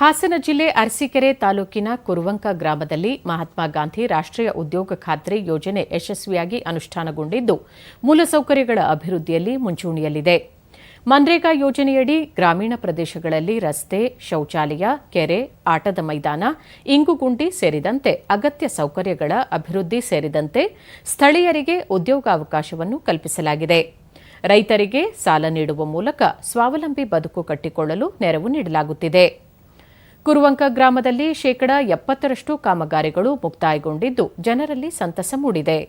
ಹಾಸನ ಜಿಲ್ಲೆ ಅರಸೀಕೆರೆ ತಾಲೂಕಿನ ಕುರುವಂಕ ಗ್ರಾಮದಲ್ಲಿ ಮಹಾತ್ಮ ಗಾಂಧಿ ರಾಷ್ಟ್ರೀಯ ಉದ್ಯೋಗ ಖಾತ್ರಿ ಯೋಜನೆ ಯಶಸ್ವಿಯಾಗಿ ಅನುಷ್ಠಾನಗೊಂಡಿದ್ದು ಮೂಲಸೌಕರ್ಯಗಳ ಅಭಿವೃದ್ಧಿಯಲ್ಲಿ ಮುಂಚೂಣಿಯಲ್ಲಿದೆ. ಮನ್ರೇಗಾ ಯೋಜನೆಯಡಿ ಗ್ರಾಮೀಣ ಪ್ರದೇಶಗಳಲ್ಲಿ ರಸ್ತೆ, ಶೌಚಾಲಯ, ಕೆರೆ, ಆಟದ ಮೈದಾನ, ಇಂಗುಗುಂಡಿ ಸೇರಿದಂತೆ ಅಗತ್ಯ ಸೌಕರ್ಯಗಳ ಅಭಿವೃದ್ಧಿ ಸೇರಿದಂತೆ ಸ್ಥಳೀಯರಿಗೆ ಉದ್ಯೋಗಾವಕಾಶವನ್ನು ಕಲ್ಪಿಸಲಾಗಿದೆ. ರೈತರಿಗೆ ಸಾಲ ನೀಡುವ ಮೂಲಕ ಸ್ವಾವಲಂಬಿ ಬದುಕು ಕಟ್ಟಿಕೊಳ್ಳಲು ನೆರವು ನೀಡಲಾಗುತ್ತಿದೆ. ಕುರುವಂಕ ಗ್ರಾಮದಲ್ಲಿ ಶೇಕಡಾ ಎಪ್ಪತ್ತರಷ್ಟು ಕಾಮಗಾರಿಗಳು ಮುಕ್ತಾಯಗೊಂಡಿದ್ದು ಜನರಲ್ಲಿ ಸಂತಸ ಮೂಡಿದೆ.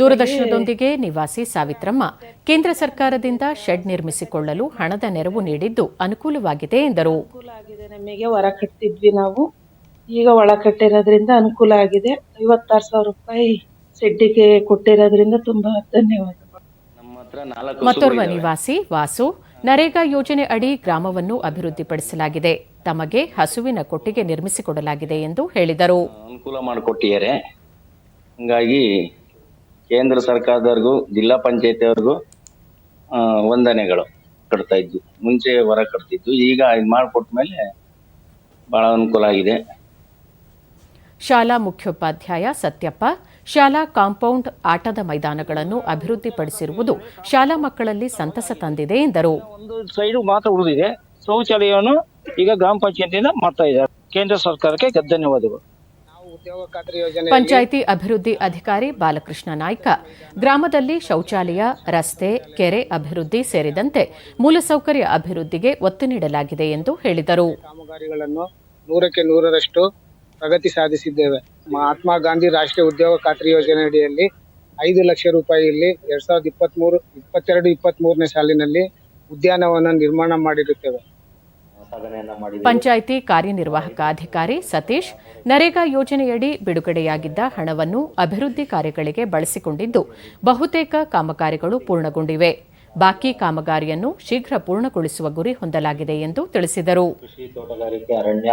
ದೂರದರ್ಶನದೊಂದಿಗೆ ನಿವಾಸಿ ಸಾವಿತ್ರಮ್ಮ, ಕೇಂದ್ರ ಸರ್ಕಾರದಿಂದ ಶೆಡ್ ನಿರ್ಮಿಸಿಕೊಳ್ಳಲು ಹಣದ ನೆರವು ನೀಡಿದ್ದು ಅನುಕೂಲವಾಗಿದೆ ಎಂದರು. ನಮಗೆ, ಹೊರ ಕಟ್ಟಿದ್ವಿ ನಾವು. ಈಗ ಒಳ ಕಟ್ಟಿರೋದ್ರಿಂದ ಅನುಕೂಲ ಆಗಿದೆ. ಐವತ್ತಾರು ಸಾವಿರ ರೂಪಾಯಿ ಸೆಡ್ಡಿಗೆ ಕೊಟ್ಟಿರೋದ್ರಿಂದ ತುಂಬಾ ಧನ್ಯವಾದ ಮತ್ತೋರ್ವ ನಿವಾಸಿ ವಾಸು ನರೇಗಾ ಯೋಜನೆ ಅಡಿ ಗ್ರಾಮವನ್ನು ಅಭಿವೃದ್ಧಿಪಡಿಸಲಾಗಿದೆ. ತಮಗೆ ಹಸುವಿನ ಕೊಟ್ಟಿಗೆ ನಿರ್ಮಿಸಿಕೊಡಲಾಗಿದೆ ಎಂದು ಹೇಳಿದರು. ಅನುಕೂಲ ಮಾಡಿಕೊಟ್ಟಿದ್ದಾರೆ. ಹಂಗಾಗಿ ಕೇಂದ್ರ ಸರ್ಕಾರದವ್ರಿಗೂ ಜಿಲ್ಲಾ ಪಂಚಾಯತಿಯವ್ರಿಗೂ ಆ, ವಂದನೆಗಳು ಕಟ್ತಾ ಇದ್ವಿ. ಮುಂಚೆ ಹೊರ ಕಟ್ತಿದ್ವು. ಈಗ ಇದು ಮಾಡಿಕೊಟ್ಟ ಮೇಲೆ ಬಹಳ ಅನುಕೂಲ ಆಗಿದೆ. ಶಾಲಾ ಮುಖ್ಯೋಪಾಧ್ಯಾಯ ಸತ್ಯಪ್ಪ ಶಾಲಾ ಕಾಂಪೌಂಡ್ ಆಟದ ಮೈದಾನಗಳನ್ನು ಅಭಿವೃದ್ಧಿಪಡಿಸಿರುವುದು ಶಾಲಾ ಮಕ್ಕಳಲ್ಲಿ ಸಂತಸ ತಂದಿದೆ ಎಂದರು. ಒಂದು ಸೈಡ್ ಮಾತ್ರ ಉಳಿದಿದೆ. ಶೌಚಾಲಯವನ್ನು ಈಗ ಗ್ರಾಮ ಪಂಚಾಯತಿಯಿಂದ ಮಾಡ್ತಾ ಇದ್ದಾರೆ. ಕೇಂದ್ರ ಸರ್ಕಾರಕ್ಕೆ ಧನ್ಯವಾದಗಳು ನಾವು ಉದ್ಯೋಗ ಯೋಜನೆ ಪಂಚಾಯಿತಿ ಅಭಿವೃದ್ಧಿ ಅಧಿಕಾರಿ ಬಾಲಕೃಷ್ಣ ನಾಯ್ಕ ಗ್ರಾಮದಲ್ಲಿ ಶೌಚಾಲಯ ರಸ್ತೆ ಕೆರೆ ಅಭಿವೃದ್ಧಿ ಸೇರಿದಂತೆ ಮೂಲಸೌಕರ್ಯ ಅಭಿವೃದ್ಧಿಗೆ ಒತ್ತು ನೀಡಲಾಗಿದೆ ಎಂದು ಹೇಳಿದರು. ಕಾಮಗಾರಿಗಳನ್ನು ನೂರಕ್ಕೆ ನೂರರಷ್ಟು ಪ್ರಗತಿ ಸಾಧಿಸಿದ್ದೇವೆ. ಮಹಾತ್ಮ ಗಾಂಧಿ ರಾಷ್ಟ್ರೀಯ ಉದ್ಯೋಗ ಖಾತ್ರಿ ಯೋಜನೆ ಅಡಿಯಲ್ಲಿ ಐದು ಲಕ್ಷ ರೂಪಾಯಿಯಲ್ಲಿ ಎರಡ್ ಸಾವಿರದ ಇಪ್ಪತ್ತ್ ಮೂರು ಇಪ್ಪತ್ತೆರಡು ಇಪ್ಪತ್ತ್ ಮೂರನೇ ಸಾಲಿನಲ್ಲಿ ಉದ್ಯಾನವನ ನಿರ್ಮಾಣ ಮಾಡಿರುತ್ತೇವೆ. ಪಂಚಾಯಿತಿ ಕಾರ್ಯನಿರ್ವಾಹಕ ಅಧಿಕಾರಿ ಸತೀಶ್ ನರೇಗಾ ಯೋಜನೆಯಡಿ ಬಿಡುಗಡೆಯಾಗಿದ್ದ ಹಣವನ್ನು ಅಭಿವೃದ್ಧಿ ಕಾರ್ಯಗಳಿಗೆ ಬಳಸಿಕೊಂಡಿದ್ದು ಬಹುತೇಕ ಕಾಮಗಾರಿಗಳು ಪೂರ್ಣಗೊಂಡಿವೆ. ಬಾಕಿ ಕಾಮಗಾರಿಯನ್ನು ಶೀಘ್ರ ಪೂರ್ಣಗೊಳಿಸುವ ಗುರಿ ಹೊಂದಲಾಗಿದೆ ಎಂದು ತಿಳಿಸಿದರು. ಕೃಷಿ ತೋಟಗಾರಿಕೆ ಅರಣ್ಯ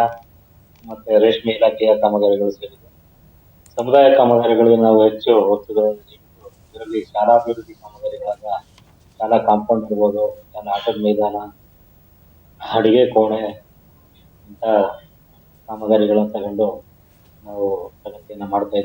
ಮತ್ತೆ ರೇಷ್ಮೆ ಇಲಾಖೆಯ ಕಾಮಗಾರಿಗಳು ಸೇರಿದೆ. ಸಮುದಾಯ ಕಾಮಗಾರಿಗಳಿಗೆ ನಾವು ಹೆಚ್ಚು ಒತ್ತುಗಳನ್ನು ನೀಡಿದ್ದು, ಇದರಲ್ಲಿ ಶಾಲಾಭಿವೃದ್ಧಿ ಕಾಮಗಾರಿಗಳಾದ ಶಾಲಾ ಕಾಂಪೌಂಡ್ ಇರ್ಬೋದು, ಶಾಲಾ ಆಟದ ಮೈದಾನ, ಅಡಿಗೆ ಕೋಣೆ ಇಂತಹ ಕಾಮಗಾರಿಗಳನ್ನು ತಗೊಂಡು ನಾವು ಪ್ರಗತಿಯನ್ನು ಮಾಡ್ತಾ ಇದ್ದೀವಿ.